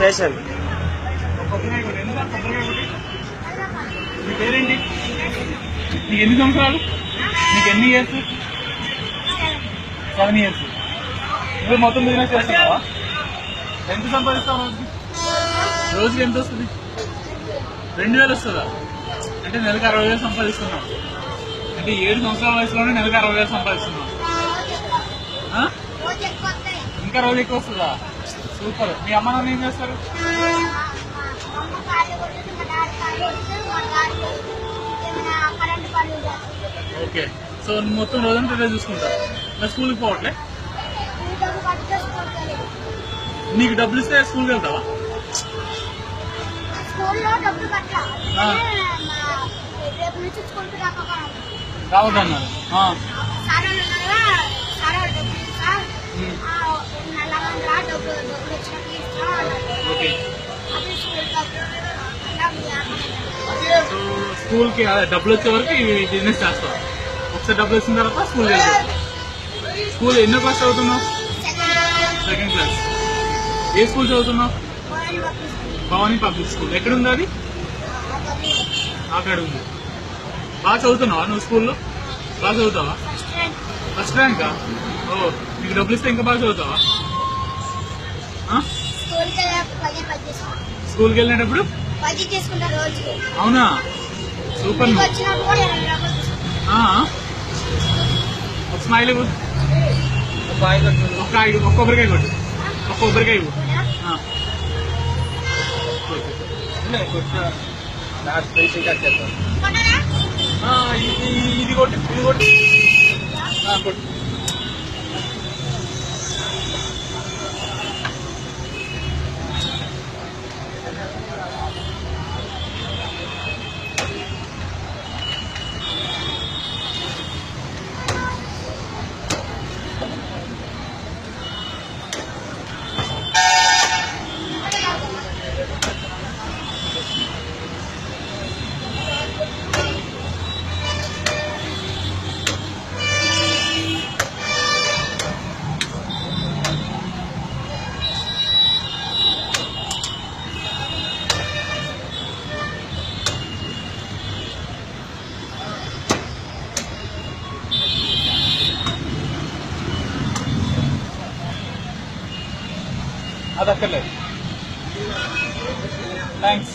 చేశాను నీ పేరేంటి? నీకు ఎన్ని సంవత్సరాలు? నీకు ఎన్ని ఇయర్స్ సెవెన్ ఇయర్స్ నువ్వు మొత్తం బిజినెస్ చేస్తున్నావా? ఎంత సంపాదిస్తావు రోజుకి? రోజుకి ఎంత వస్తుంది? రెండు వేలు వస్తుందా? అంటే నెలకు అరవై వేలు సంపాదిస్తున్నావు. అంటే ఏడు సంవత్సరాల వయసులోనే నెలకు అరవై వేలు సంపాదిస్తున్నావు. ఇంకా రోజు ఎక్కువ వస్తుందా సూపర్. మీ అమ్మ నాన్న ఏం చేస్తారు? ఓకే. సో మొత్తం రోజంతా ఇదే చూసుకుంటావు మరి స్కూల్కి పోవట్లే? నీకు డబ్బులు ఇస్తే స్కూల్కి వెళ్తావా? స్కూల్లో అలా మీ సో స్కూల్కి అదే డబ్బులు వచ్చే వరకు ఇవి బిజినెస్ చేస్తావు ఒకసారి డబ్బులు వచ్చిన తర్వాత వెళ్తావు స్కూల్ ఎన్నో క్లాస్ చదువుతున్నావు? సెకండ్ క్లాస్ ఏ స్కూల్ చదువుతున్నావు? Bhavani public school. ఎక్కడ ఉంది అది? అక్కడ ఉంది. బాగా చదువుతున్నావా నువ్వు స్కూల్లో? బాగా చదువుతావా? ఫస్ట్ ర్యాంకా ఓ నీకు డబ్బులు ఇస్తే ఇంకా బాగా చదువుతావా? స్కూల్కి వెళ్ళినప్పుడు పది చేసుకుంటాం రోజుకి అవునా? సూపర్? ఒక స్మైల్ ఇవ్వు. ఒక్క ఐదు ఒక్క కొబ్బరికాయ కొట్టు. ఒక్క కొబ్బరికాయ ఇది ఇది కొట్టు ఇది కొట్టు. ఆ, अदा कर ले। थैंक्स